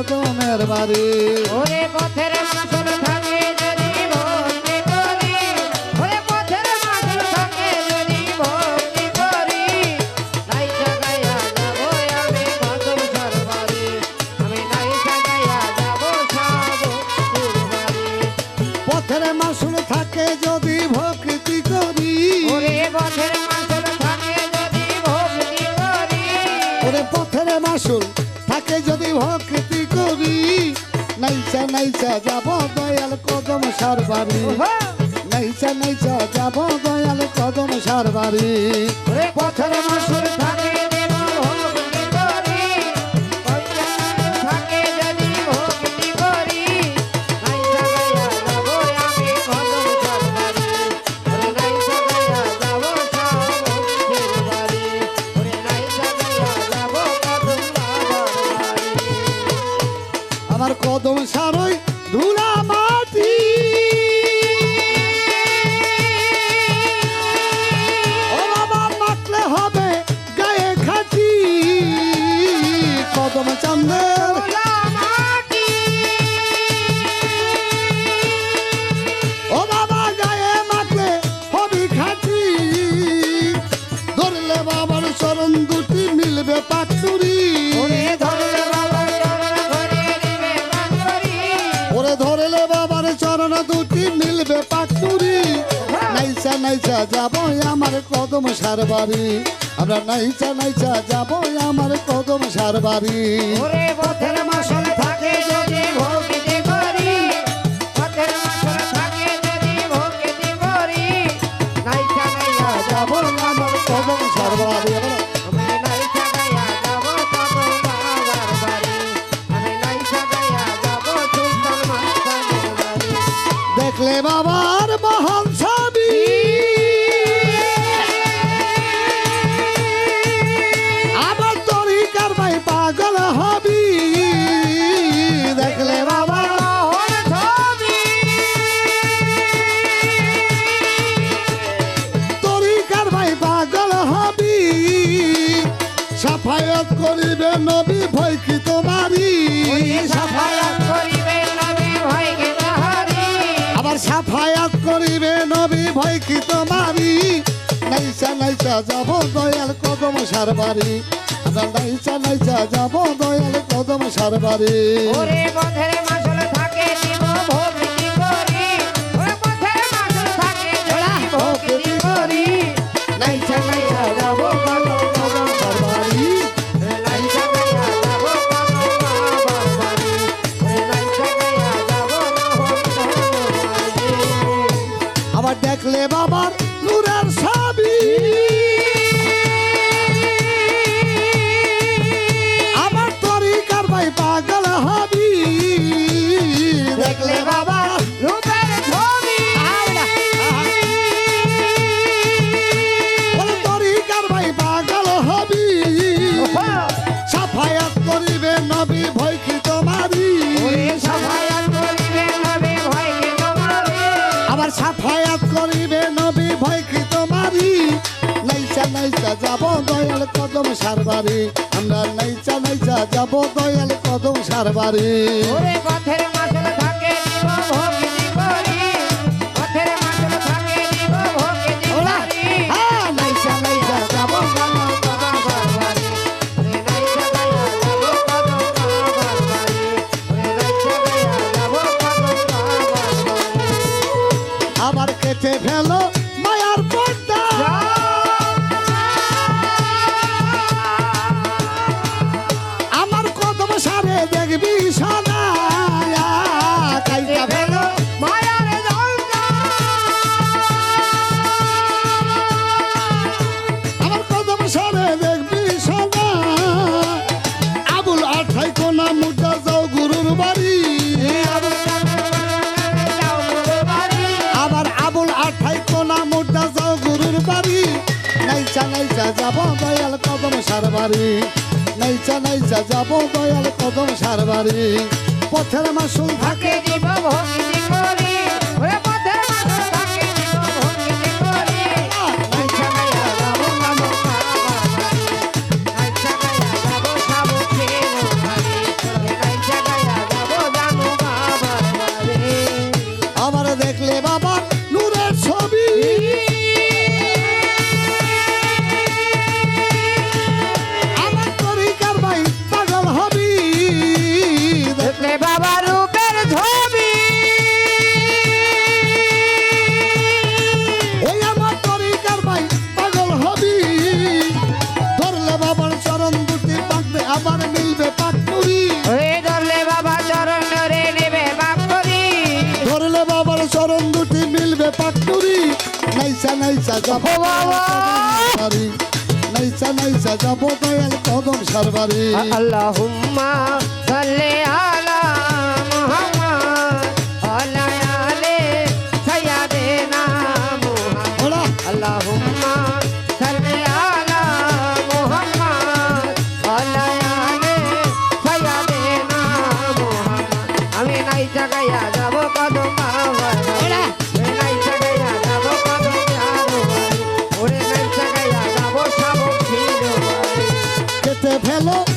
ওরে পথের মাসুল থাকে যদি ভক্তি করি ওরে পথের মাসুল থাকে যদি ভক্তি করি নাই জাগাইয়া যাব আমি কদম সরবারি। আমি নাই জাগাইয়া যাব সব পথের মাসুল থাকে যদি ভক্তি করি। ওরে পথের মাসুল থাকে যদি ভক্তি করি। ওরে পথের মাসুল থাকে যদি ভক্তি করি নাইচা নাইচা যাব দয়াল কদম সারবারি! নাইচা নাইচা যাব দয়াল কদম সারবারি পথের মাসুর থাকে নাইচা যাব আমার কদম সারবারি আমরা নাইচা নাইচা যাব আমার কদম সারবারি ওরে পথের মাসল বাড়ি বাড়ি দেখলে বাবার করিবে নবী, ভয় কি তোমারি নাইসা নাইসা, যাব দয়াল কদম সারবারি। নাইসা নাইচা যাব দয়াল কদম সারবারি। ওরে বন্ধরে মাসল থাকে শিব ভক্তি নাইচা যাব দয়াল কদম সারবারি। আমরা নাইচা নাইচা যাব দয়াল কদম সারবারি। ওরে পথের মাসল থাকে দিব ভক্তি করি দয়াল কদম সারবারি। নাইচা নাইচা যাব দয়াল কদম সারবারি। পথের মাসুল থাকে দিব ভক্তি নাইচা যাব বাবারি নাইচা নাইচা যাব দয়াল কদম Hello.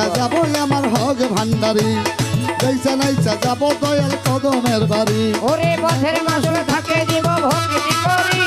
নাইচা আমার হগ ভান্ডারি। নাইচা নাইচা যাব দয়াল কদমের বাড়ি। ওরে পথের মাঝে থাকে দিব ভক্তি করি।